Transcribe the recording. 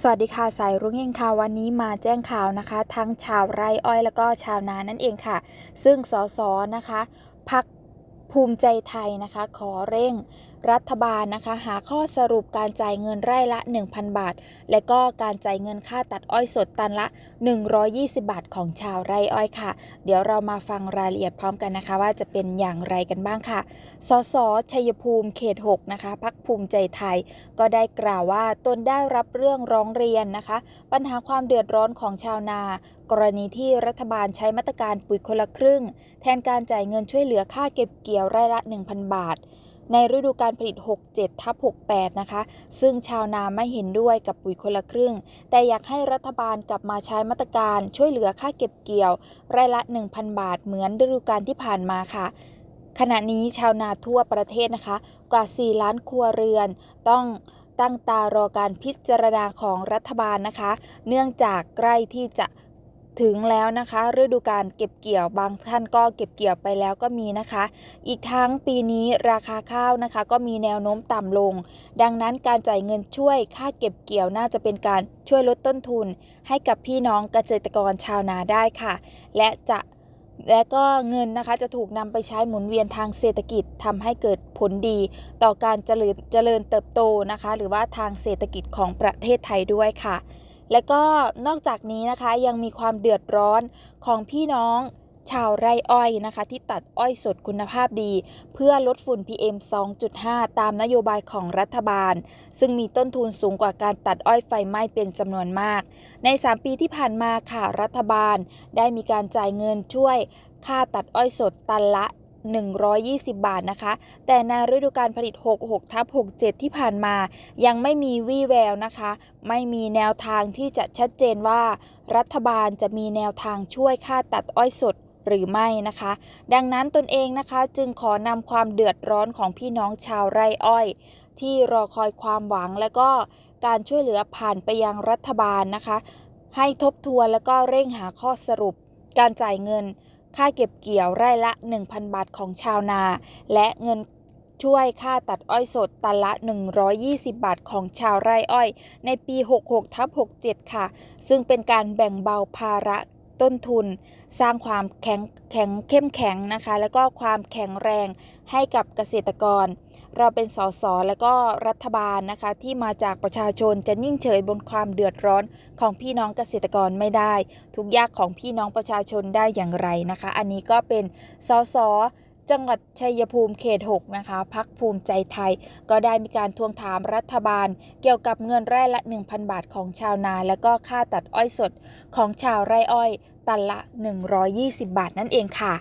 สวัสดีค่ะสายรุ่งเฮงค่ะวันนี้มาแจ้งข่าวนะคะ ทั้งชาวไร่อ้อยแล้วก็ชาวนานั่นเองค่ะ ซึ่งสสนะคะพักภูมิใจไทยนะคะ ขอเร่ง รัฐบาลนะคะ หาข้อสรุปการจ่ายเงินไร่ละ 1,000 บาท และก็การจ่ายเงินค่าตัดอ้อยสดตันละ 120 บาทของชาวไร่อ้อยค่ะ เดี๋ยวเรามาฟังรายละเอียดพร้อมกันนะคะ ว่าจะเป็นอย่างไรกันบ้างค่ะ สส ชัยภูมิเขต 6 นะคะพักภูมิใจไทย ก็ได้กล่าวว่าตนได้รับเรื่องร้องเรียนนะคะ ปัญหาความเดือดร้อนของชาวนากรณีที่รัฐบาลใช้มาตรการปุ๋ยคนละครึ่ง แทนการจ่ายเงินช่วยเหลือค่าเก็บเกี่ยวไร่ละ 1,000 บาท ในฤดูการผลิต 67ทับ68 นะคะ ซึ่งชาวนาไม่เห็นด้วยกับปุ๋ยคนละครึ่ง แต่อยากให้รัฐบาลกลับมาใช้มาตรการช่วยเหลือค่าเก็บเกี่ยวไร่ละ 1,000 บาทเหมือนฤดูกาลที่ผ่านมาค่ะขณะนี้ชาวนาทั่วประเทศนะคะ กว่า 4 ล้านครัวเรือน ต้องตั้งตารอการพิจารณาของรัฐบาลนะคะ เนื่องจากใกล้ที่จะ ถึงแล้วนะคะฤดูการเก็บเกี่ยวบางท่านก็เก็บเกี่ยวไปแล้วก็มีนะคะ อีกทั้งปีนี้ราคาข้าวนะคะ ก็มีแนวโน้มต่ำลง ดังนั้นการจ่ายเงินช่วยค่าเก็บเกี่ยวน่าจะเป็นการช่วยลดต้นทุน ให้กับพี่น้องเกษตรกรชาวนาได้ค่ะ และจะและก็เงินนะคะจะถูกนำไปใช้หมุนเวียนทางเศรษฐกิจทำให้เกิดผลดี ต่อการเจริญเจริญเติบโตนะคะ หรือว่าทางเศรษฐกิจของประเทศไทยด้วยค่ะ และก็นอกจากนี้นะคะยังมีความเดือดร้อนของพี่น้องชาวไร่อ้อยนะคะ ที่ตัดอ้อยสดคุณภาพดี เพื่อลดฝุ่น PM 2.5 ตามนโยบายของรัฐบาล ซึ่งมีต้นทุนสูงกว่าการตัดอ้อยไฟไหม้เป็นจำนวนมาก ใน 3 ปีที่ผ่านมาค่ะรัฐบาล ได้มีการจ่ายเงินช่วยค่าตัดอ้อยสดตันละ 120 บาทนะคะ แต่ในฤดูการผลิต 66ทับ67 ที่ผ่านมา ยังไม่มีวี่แววนะคะ ไม่มีแนวทางที่จะชัดเจนว่า รัฐบาลจะมีแนวทางช่วยค่าตัดอ้อยสดหรือไม่นะคะ ดังนั้นตนเองนะคะจึงขอนำความเดือดร้อนของพี่น้องชาวไร่อ้อย ที่รอคอยความหวังและก็การช่วยเหลือผ่านไปยังรัฐบาลนะคะ ให้ทบทวนแล้วก็เร่งหาข้อสรุป การจ่ายเงิน ค่าเก็บเกี่ยวไร่ละ 1,000 บาทของชาวนา และเงินช่วยค่าตัดอ้อยสดตันละ 120 บาทของชาวไร่อ้อย ในปี 66ทับ67 ค่ะ ซึ่งเป็นการแบ่งเบาภาระ ต้นทุน สร้างความแข็งแข็งเข้มแข็งนะคะ แล้วก็ความแข็งแรงให้กับเกษตรกร เราเป็นสสแล้วก็รัฐบาลนะคะ ที่มาจากประชาชนจะนิ่งเฉยบนความเดือดร้อนของพี่น้องเกษตรกรไม่ได้ ทุกยากของพี่น้องประชาชนได้อย่างไรนะคะ อันนี้ก็เป็นสส จังหวัดชัยภูมิเขต 6 นะคะพักภูมิใจไทย ก็ได้มีการทวงถามรัฐบาล เกี่ยวกับเงินไร่ละ 1,000 บาทของชาวนา และก็ค่าตัดอ้อยสดของชาวไร่อ้อยตันละ 120 บาทนั่นเองค่ะ